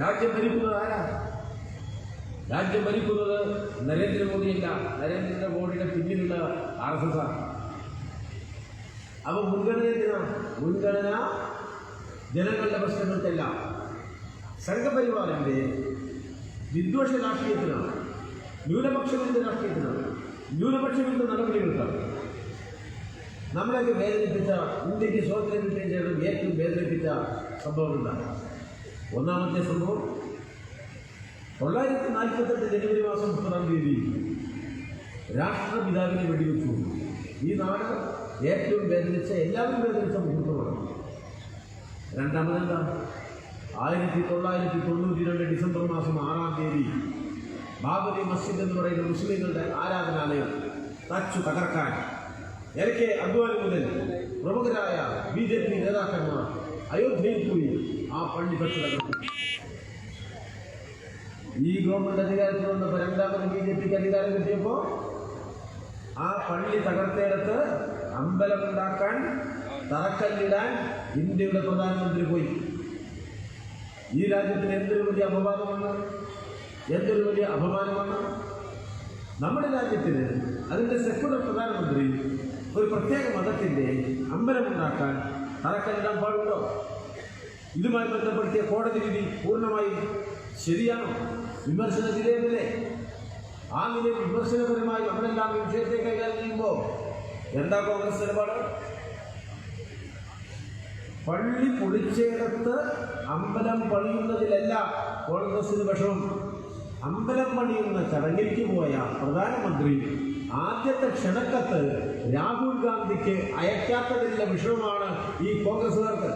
രാജ്യം ഭരിക്കുന്നത് ആരാ? രാജ്യം ഭരിക്കുന്നത് നരേന്ദ്രമോദിയല്ല. നരേന്ദ്രമോദിയുടെ പിന്നിലുള്ള ആർ എസ് എസ് ആണ്. അപ്പൊ മുൻഗണന എന്തിനാ? മുൻഗണന ജനങ്ങളുടെ പ്രശ്നങ്ങൾക്കല്ല. സംഘപരിവാറിന്റെ വിദ്വേഷ രാഷ്ട്രീയത്തിനാണ്. ന്യൂനപക്ഷങ്ങളുടെ രാഷ്ട്രീയത്തിനാണ്. ന്യൂനപക്ഷങ്ങളുടെ നടപടികൾക്കാണ്. നമ്മളൊക്കെ വേദനിപ്പിച്ച ഇന്ത്യയ്ക്ക് സ്വാതന്ത്ര്യം കിട്ടിയ ഏറ്റവും വേദനിപ്പിച്ച സംഭവം എന്താണ്? ഒന്നാമത്തെ സംഭവം. തൊള്ളായിരത്തി നാൽപ്പത്തെട്ട് ജനുവരി മാസം മുപ്പതാം തീയതി രാഷ്ട്രപിതാവിനെ വെടിവെച്ചു ഈ നാട് ഏറ്റവും വേദനിച്ച എല്ലാവരും വേദനിച്ച മുഹൂർത്തമാണ്. രണ്ടാമതെന്താ? ആയിരത്തി തൊള്ളായിരത്തി തൊണ്ണൂറ്റി രണ്ട് ഡിസംബർ മാസം ആറാം തീയതി ബാബരി മസ്ജിദ് എന്ന് പറയുന്ന മുസ്ലിങ്ങളുടെ ആരാധനാലയം തച്ചു തകർക്കാൻ. എൽ കെ അദ്വാനി മുതൽ പ്രമുഖരായ ബി ജെ പി നേതാക്കന്മാർ അയോധ്യയിൽ പോയി ആ പള്ളി തകർത്തു ഈ ഗവൺമെന്റ് അധികാരത്തിൽ വന്നപ്പോൾ രണ്ടാമത് ബി ജെ പിക്ക് അധികാരം കിട്ടിയപ്പോൾ ആ പള്ളി തകർത്തേടത്ത് അമ്പലമുണ്ടാക്കാൻ തറക്കല്ലിടാൻ ഇന്ത്യയുടെ പ്രധാനമന്ത്രി പോയി. ഈ രാജ്യത്തിന് എന്തൊരു വലിയ അപവാദമാണ്? എന്തൊരു വലിയ അപമാനമാണ്? നമ്മുടെ രാജ്യത്തിന് അതിന്റെ സെക്കുലർ പ്രധാനമന്ത്രി ഒരു പ്രത്യേക മതത്തിന്റെ അമ്പലമുണ്ടാക്കാൻ തറക്കല്ലിടാൻ പാടുണ്ടോ? ഇതുമായി ബന്ധപ്പെടുത്തിയ കോടതി വിധി പൂർണമായും ശരിയാണോ? വിമർശന വിധേയമല്ലേ ആ നിലയിൽ വിമർശനപരമായി നമ്മളെല്ലാം വിഷയത്തെ കൈകാര്യം ചെയ്യുമ്പോൾ എന്താ കോൺഗ്രസ് നിലപാട്? പള്ളി പൊളിച്ചയിടത്ത് അമ്പലം പണിയുന്നതിലല്ല കോൺഗ്രസിന് വിഷമം. അമ്പലം പണിയുന്ന ചടങ്ങിലേക്ക് പോയ പ്രധാനമന്ത്രി ആദ്യത്തെ ക്ഷണക്കത്ത് രാഹുൽ ഗാന്ധിക്ക് അയക്കാത്തതിലുള്ള വിഷമമാണ് ഈ കോൺഗ്രസുകാർക്ക്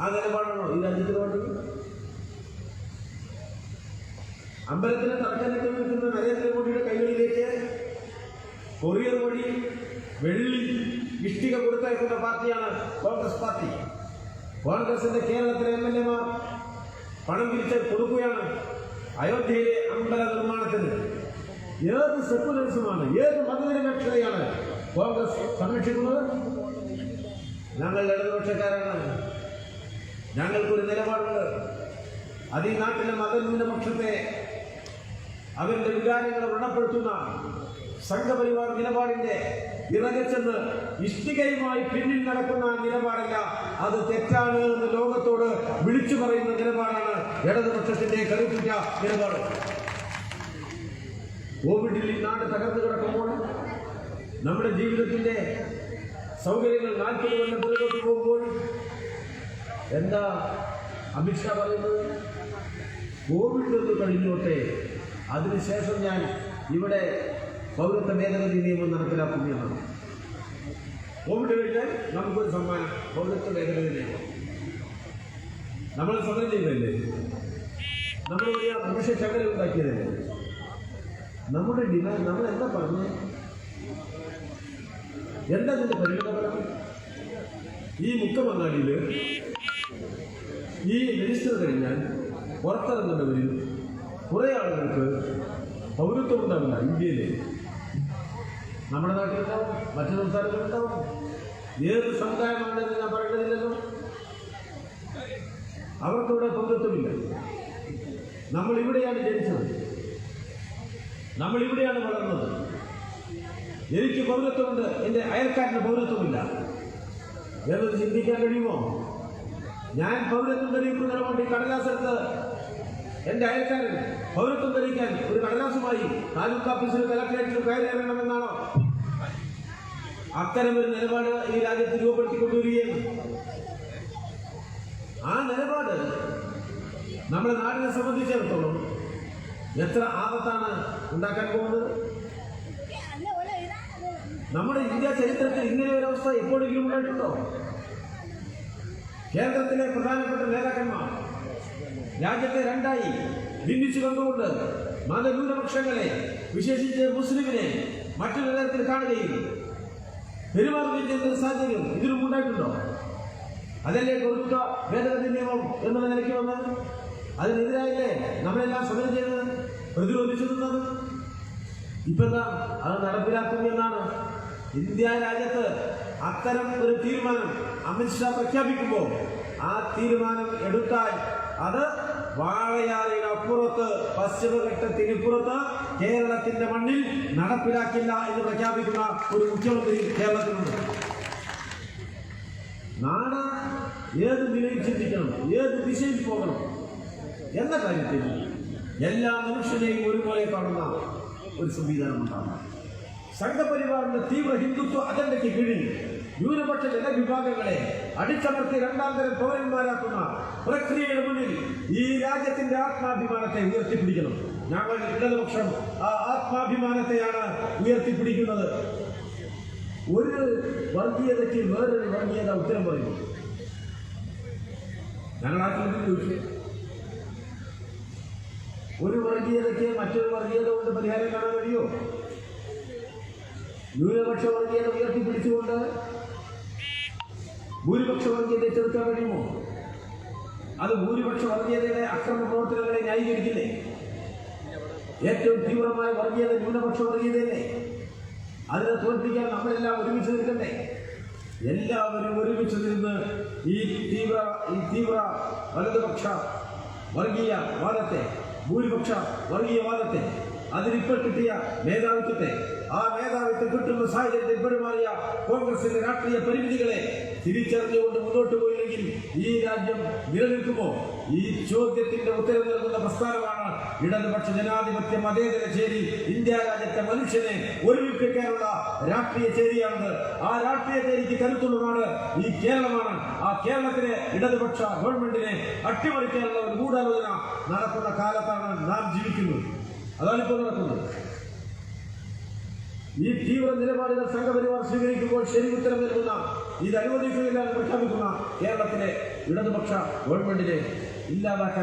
ആ നിലപാടാണോ ഈ രാജ്യത്തിന് വേണ്ടത് അമ്പലത്തിന് തറക്കല്ലിട്ട് നിൽക്കുന്ന നരേന്ദ്രമോദിയുടെ കൈകളിലേക്ക് കൊറിയർ വഴി വെള്ളി ഇഷ്ടിക കൊടുത്തയക്കുന്ന പാർട്ടിയാണ് കോൺഗ്രസ് പാർട്ടി. കോൺഗ്രസിന്റെ കേരളത്തിലെ എം എൽ എമാർ പണം തിരിച്ച് കൊടുക്കുകയാണ് അയോധ്യയിലെ അമ്പല നിർമ്മാണത്തിന്. ഏത് സെക്കുലറിസമാണ് ഏത് മതനിരപേക്ഷതയാണ്? കോൺഗ്രസ് സംരക്ഷിക്കുന്നത്? ഞങ്ങൾ ഇടതുപക്ഷക്കാരാണ്. ഞങ്ങൾക്കൊരു നിലപാടുണ്ട്. അത് ഈ നാട്ടിലെ മതന്യൂനപക്ഷത്തെ അവരുടെ വികാരങ്ങളെ വ്രണപ്പെടുത്തുന്ന സംഘപരിവാർ നിലപാടിന്റെ ഇറങ്ങച്ചെന്ന് ഇഷ്ടികയുമായി പിന്നിൽ നടക്കുന്ന നിലപാടല്ല അത് തെറ്റാണ് എന്ന് ലോകത്തോട് വിളിച്ചു പറയുന്ന നിലപാടാണ് ഇടതുപക്ഷത്തിന്റെ കരുത്തുറ്റ നിലപാട്. കോവിഡിൽ ഈ നാട് തകർന്നു കിടക്കുമ്പോൾ നമ്മുടെ ജീവിതത്തിന്റെ സൗകര്യങ്ങൾ നാൽപ്പത് കൊല്ലം പുറകോട്ട് പോകുമ്പോൾ എന്താ അമിത്ഷാ പറയുന്നത്? കോവിഡ് ഒന്ന് കഴിഞ്ഞോട്ടെ അതിനുശേഷം ഞാൻ ഇവിടെ പൗരത്വ ഭേദഗതി നിയമം നടപ്പിലാക്കുന്നതാണ് കോവിഡ് കഴിഞ്ഞാൽ നമുക്കൊരു സമ്മാനം പൗരത്വ ഭേദഗതി നിയമം. നമ്മളെ സമരം ചെയ്തല്ലേ നമ്മൾ വലിയ മനുഷ്യ ശകലം ഉണ്ടാക്കിയതല്ലേ? നമ്മുടെ ഡിമാൻഡ് നമ്മൾ എന്താ പറഞ്ഞു? എന്താ നിന്റെ പരിണതഫലം ഈ മുക്കമങ്ങാടിയിൽ ഈ രജിസ്റ്റർ കഴിഞ്ഞാൽ പുറത്തിറങ്ങുന്നവരിൽ കുറേ ആളുകൾക്ക് പൗരത്വം ഉണ്ടാവില്ല ഇന്ത്യയിൽ നമ്മുടെ നാട്ടിലുണ്ടാവും മറ്റു സംസ്ഥാനങ്ങളുണ്ടാവും ഏത് സമുദായമാണെന്ന് ഞാൻ പറയേണ്ടതില്ലല്ലോ. അവർക്കിവിടെ പൗരത്വമില്ല. നമ്മൾ ഇവിടെയാണ് ജനിച്ചത്. നമ്മൾ ഇവിടെയാണ് വളർന്നത്. എനിക്ക് പൗരത്വമുണ്ട് എന്റെ അയൽക്കാരന് പൗരത്വമില്ല. എന്നത് ചിന്തിക്കാൻ കഴിയുമോ? ഞാൻ പൗരത്വം തെളിയിക്കുന്നതിന് വേണ്ടി കടലാസെടുത്ത് എന്റെ അയൽക്കാരൻ പൗരത്വം തെളിയിക്കാൻ ഒരു കടലാസുമായി താലൂക്ക് ഓഫീസിൽ കലക്ടറേറ്റിൽ കയറി ഇറങ്ങണമെന്നാണോ അത്തരം ഒരു നിലപാട് ഈ രാജ്യത്ത് രൂപപ്പെടുത്തിക്കൊണ്ടുവരികയും ആ നിലപാട് നമ്മുടെ നാടിനെ സംബന്ധിച്ചിടത്തോളം എത്ര ആപത്താണ് ഉണ്ടാക്കാൻ പോകുന്നത്? നമ്മുടെ ഇന്ത്യ ചരിത്രത്തിൽ ഇങ്ങനെ ഒരു അവസ്ഥ എപ്പോഴെങ്കിലും ഉണ്ടായിട്ടുണ്ടോ? കേരളത്തിലെ പ്രധാനപ്പെട്ട നേതാക്കന്മാർ രാജ്യത്തെ രണ്ടായി ഭിന്നിച്ചു കണ്ടുകൊണ്ട് മതന്യൂനപക്ഷങ്ങളെ വിശേഷിച്ച് മുസ്ലിമിനെ മറ്റൊരു തരത്തിൽ കാണുകയും പെരുമാറുകയും ചെയ്യുന്ന സാഹചര്യം ഇതിലും ഉണ്ടായിട്ടുണ്ടോ? അതല്ലേ കൊടുത്ത ഭേദഗതി നിയമം എന്നുള്ള നിലയ്ക്ക് വന്നത്? അതിനെതിരായില്ലേ നമ്മളെല്ലാം സമരം ചെയ്തത് പ്രതിരോധിച്ചു നിന്നത് ഇപ്പൊ എന്താ? അത് നടപ്പിലാക്കും എന്നാണ്. ഇന്ത്യ രാജ്യത്ത് അത്തരം ഒരു തീരുമാനം അമിത്ഷാ പ്രഖ്യാപിക്കുമ്പോൾ ആ തീരുമാനം എടുത്താൽ അത് വാഴയാറിന് അപ്പുറത്ത് പശ്ചിമഘട്ടത്തിനിപ്പുറത്ത് കേരളത്തിന്റെ മണ്ണിൽ നടപ്പിലാക്കില്ല എന്ന് പ്രഖ്യാപിക്കുന്ന ഒരു മുഖ്യമന്ത്രി കേരളത്തിലുണ്ട്. നാട് ഏത് നിലയിൽ ചിന്തിക്കണം? ഏത് ദിശയിൽ പോകണം? എന്ന കാര്യത്തിൽ എല്ലാ മനുഷ്യനെയും ഒരുപോലെ കാണുന്ന ഒരു സംവിധാനം ഉണ്ടാകും സംഘപരിവാറിന്റെ തീവ്ര ഹിന്ദുത്വ അജണ്ടയ്ക്ക് കീഴിൽ ന്യൂനപക്ഷ ജനവിഭാഗങ്ങളെ അടിച്ചമർത്തി രണ്ടാം തരം പൗരന്മാരാക്കുന്ന പ്രക്രിയയുടെ മുന്നിൽ ഈ രാജ്യത്തിന്റെ ആത്മാഭിമാനത്തെ ഉയർത്തിപ്പിടിക്കണം. ഞങ്ങൾ ഇടതുപക്ഷം ആ ആത്മാഭിമാനത്തെയാണ് ഉയർത്തിപ്പിടിക്കുന്നത്. ഒരു വർഗീയതയ്ക്ക് വേറൊരു വർഗീയത ഉത്തരം പറയുന്നു. ഞങ്ങൾ ആ ചോദ്യം ഒരു വർഗീയതയ്ക്ക് മറ്റൊരു വർഗീയത കൊണ്ട് പരിഹാരം കാണാൻ കഴിയോ ന്യൂനപക്ഷ വർഗീയത ഉയർത്തിപ്പിടിച്ചുകൊണ്ട് ഭൂരിപക്ഷ വർഗീയതയെ ചെറുക്കാൻ കഴിയുമോ? അത് ഭൂരിപക്ഷ വർഗീയതയുടെ അക്രമ പ്രവർത്തനങ്ങളെ ന്യായീകരിക്കില്ലേ? ഏറ്റവും തീവ്രമായ വർഗീയത ന്യൂനപക്ഷ വർഗീയതയല്ലേ? അതിനെ തോൽപ്പിക്കാൻ നമ്മളെല്ലാം ഒരുമിച്ച് നിൽക്കണ്ടേ? എല്ലാവരും ഒരുമിച്ച് നിന്ന് ഈ തീവ്ര ഈ തീവ്ര വലതുപക്ഷ വർഗീയ വാദത്തെ ഭൂരിപക്ഷ വർഗീയവാദത്തെ അതിനിപ്പോൾ കിട്ടിയ മേധാവിത്വത്തെ ആ മേധാവിത്വം കിട്ടുന്ന സാഹചര്യത്തിൽ പെരുമാറിയ കോൺഗ്രസിന്റെ രാഷ്ട്രീയ പരിമിതികളെ തിരിച്ചറിഞ്ഞുകൊണ്ട് മുന്നോട്ട് പോയില്ലെങ്കിൽ ഈ രാജ്യം നിലനിൽക്കുമോ? ഈ ചോദ്യത്തിന്റെ ഉത്തരം നൽകുന്ന പ്രസ്ഥാനമാണ് ഇടതുപക്ഷ ജനാധിപത്യ മതേതര ചേരി ഇന്ത്യ രാജ്യത്തെ മനുഷ്യനെ ഒരുമിപ്പിക്കാനുള്ള രാഷ്ട്രീയ ചേരിയാണത് ആ രാഷ്ട്രീയ ചേരിക്ക് കരുത്തുള്ളതാണ് ഈ കേരളമാണ്. ആ കേരളത്തിലെ ഇടതുപക്ഷ ഗവൺമെന്റിനെ അട്ടിമറിക്കാനുള്ള ഒരു ഗൂഢാലോചന നടക്കുന്ന കാലത്താണ് നാം ജീവിക്കുന്നത്. അതാണ് ഇപ്പോൾ നടക്കുന്നത്. ഈ തീവ്ര നിലപാടുകൾ സംഘപരിവാർ സ്വീകരിക്കുമ്പോൾ ശരി ഉത്തരം നൽകുന്ന ഇത് അനുവദിക്കുകയില്ല എന്ന് പ്രഖ്യാപിക്കുന്ന കേരളത്തിലെ ഇടതുപക്ഷ ഗവൺമെന്റിനെ ഇല്ലാതാക്കാൻ